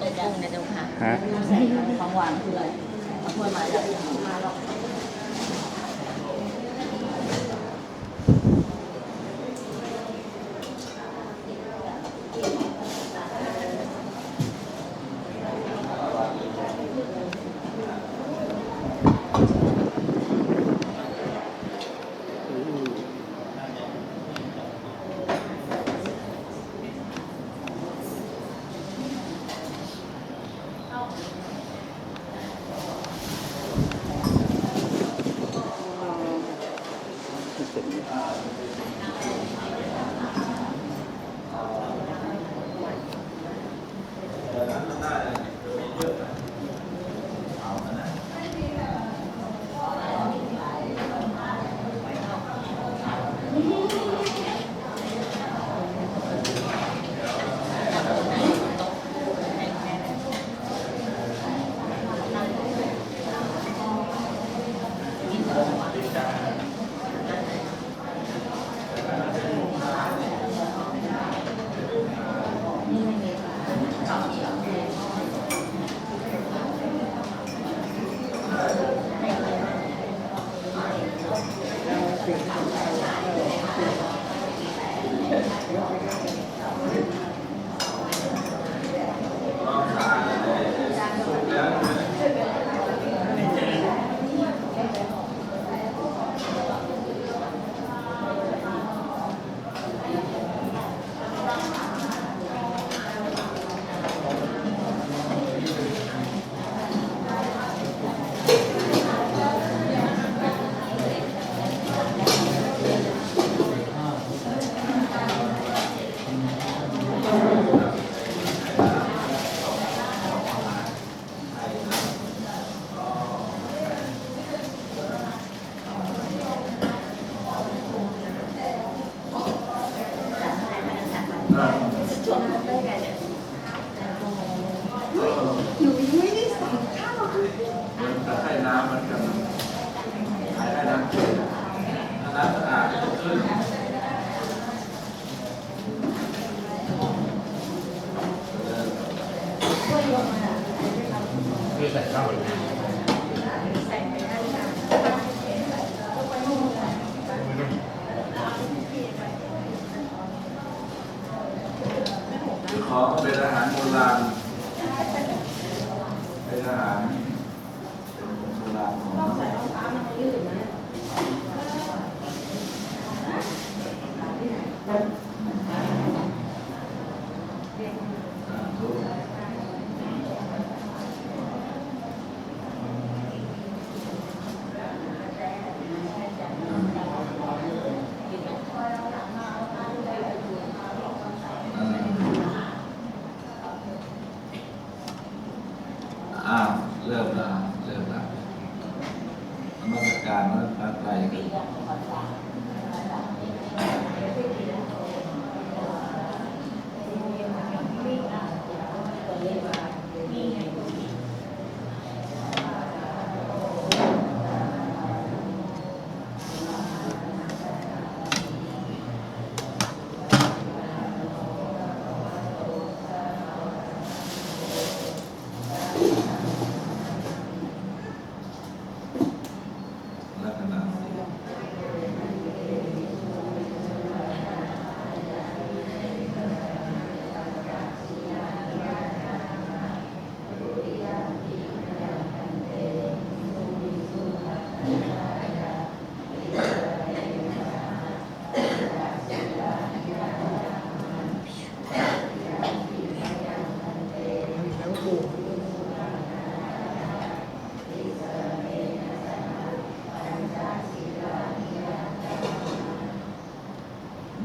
ตกกุ้งนะเจ้าค่ะฮะใส่ของหวานคืออะไรเอาถ้วยมาจากมาหรอก จะให้น้ำมันกันให้ให้น้ำถ้าน้ำสะอาดขึ้นคือใส่ข้าวเลย คือของเป็นอาหารโบราณเป็นอาหารเป็นโบราณของเราสาธุ อ้าวเริ่มละเริ่มละนมาตรการนมัตรไตรกันลักษณะสี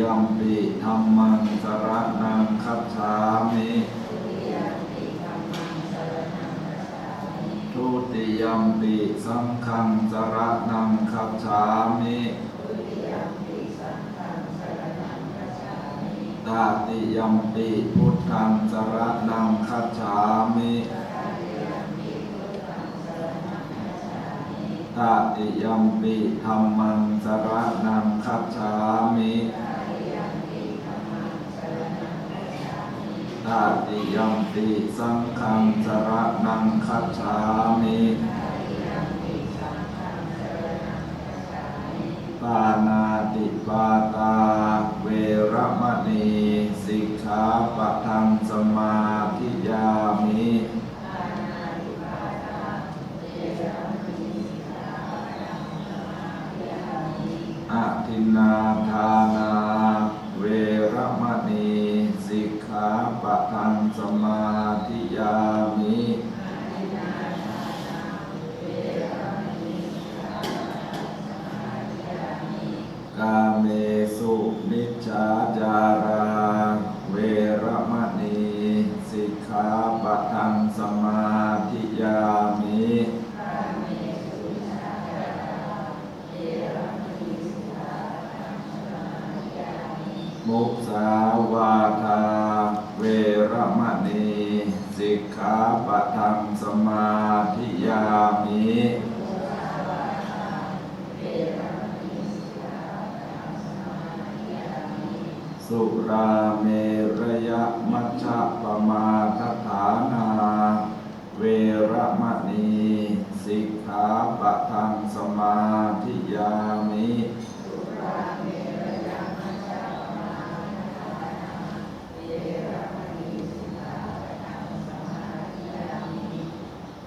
ยัมปิธัมมังสรณังคัจฉามิทุติยัมปิสังฆังสรณังคัจฉามิตาติยัมปิพุทธังสรณังคัจฉามิตาติยัมปิธัมมังสรณังคัจฉามิตาติยัมปิสังฆังสรณังคัจฉามิปานาติปาตา เวรมณีสิกขาปะทังสมาธิยามิอะทินาทานา เวรมณี ปะทังสมาธิยามิ กาเมสุมิจฉาจารา เวระมณีสิกขาปะทังสมาธิยามิ มุสาวาทา เวระมณีสิกขาปะทังสมาธิยามิ สุราเมระยะมัชฌะปมาทฐานา เวระมณีสิกขาปะทังสมาธิยามิ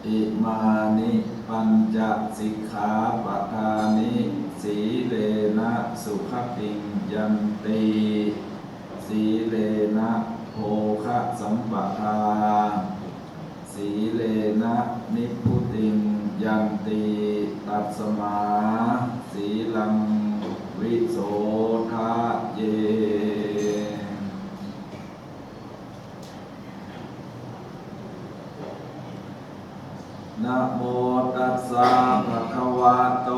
อิมานิปัญจสิกขาปทานิ สีเลนะสุขติยันตี สีเลนะโภคะสัมปทา สีเลนะนิพพุติงยันตีตัสมา สีลังวิโสทะเยนะโมตัสสะภะคะวะโต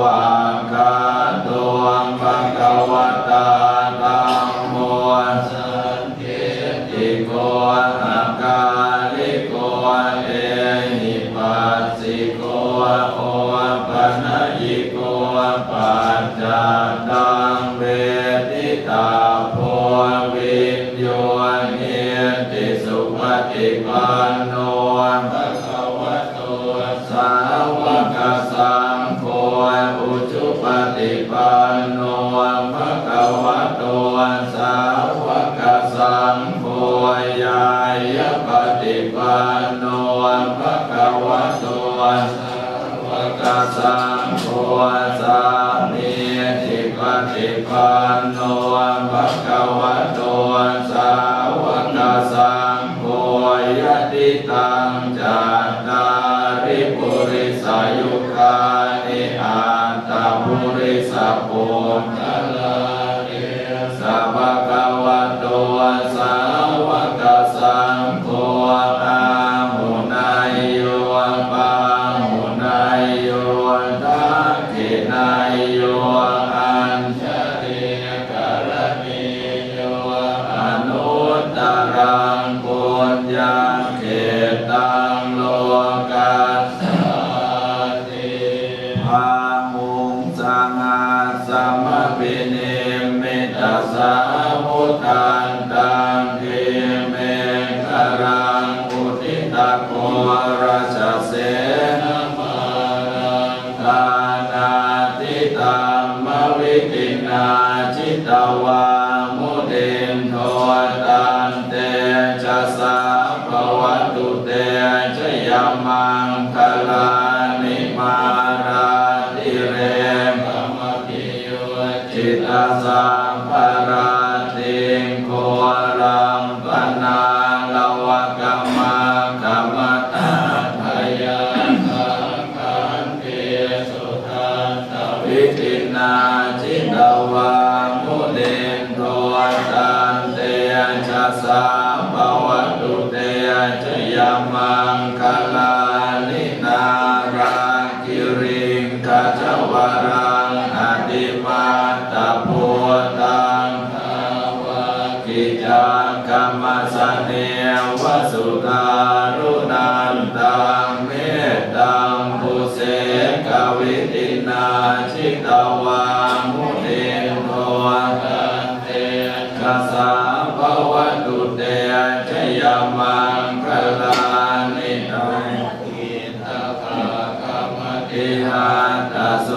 วากขา สังโฆสามีจิปฏิปันโนภะคะวะโตสาวกสังโฆยติตัง สาพุทธา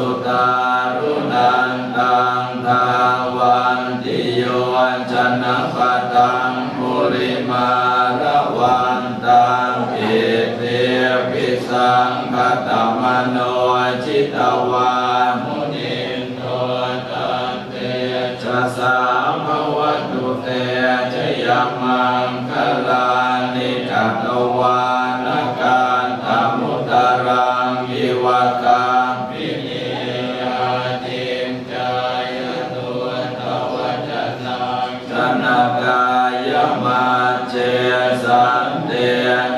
সুতা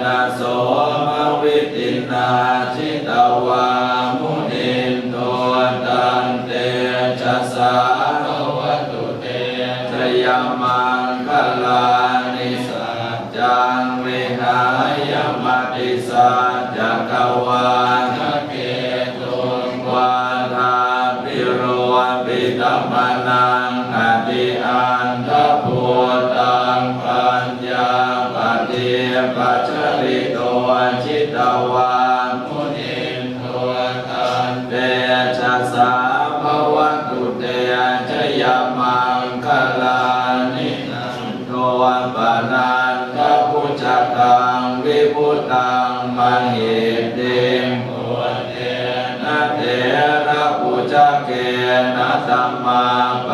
นะโสมวิตินาชิตวามุนิโทตันเตชะสาโวัตุเตชยมังคลานิสัจมิหายมิสา พุทธังมหิดิพุทเตนะเตระปุจเกนะสัมมาป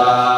ตุสัพพเ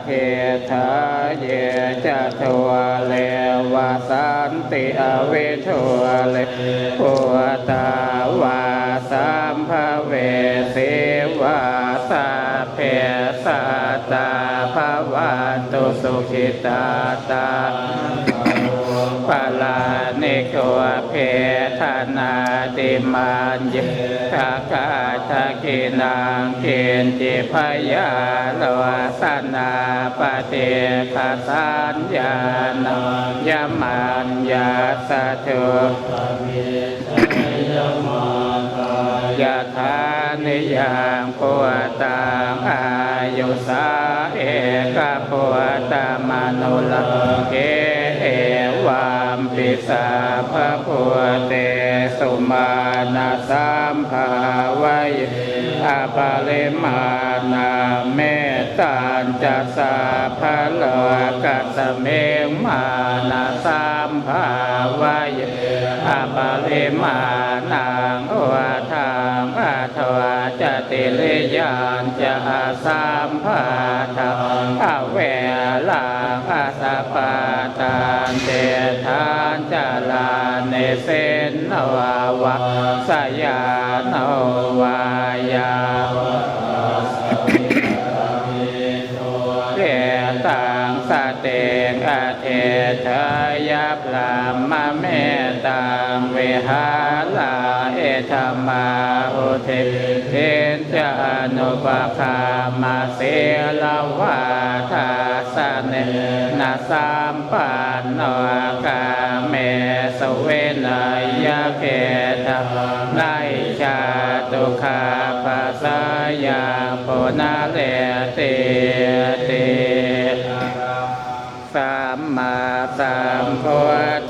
จะเทธาเยจะทวเลวาสันติอเวทวเลปุตาวาสัมภเวสีวาสาเพสัตตาภวันตุสุขิตาตาปาลานิโกเพทนาติ มันเยทากาทากินังเกณจิพยาโลสนาปฏิคาสัญญานังยมันยาสะทุยะธานิยังปวตังอายุสาเอกปวตมนุลเกเอวามปิสาภะพุเต สุมาณสัมภาวะยอาปาเลมานาเมตัญจะสาพะโลกัสเมงมานาสัมภาวะยอาปาเลมานา วะสยานวายาเกตังสเตงอเทเทยาพรามเมตังเวหาลาเอธรรมาหุเทเทนจานุปคามาเสลาวาทาสเนนาสามปันโนกา สเวนายาเกตไนชาตุคาปัสสยาโพนาเลเตเตสัมมาสัมพุท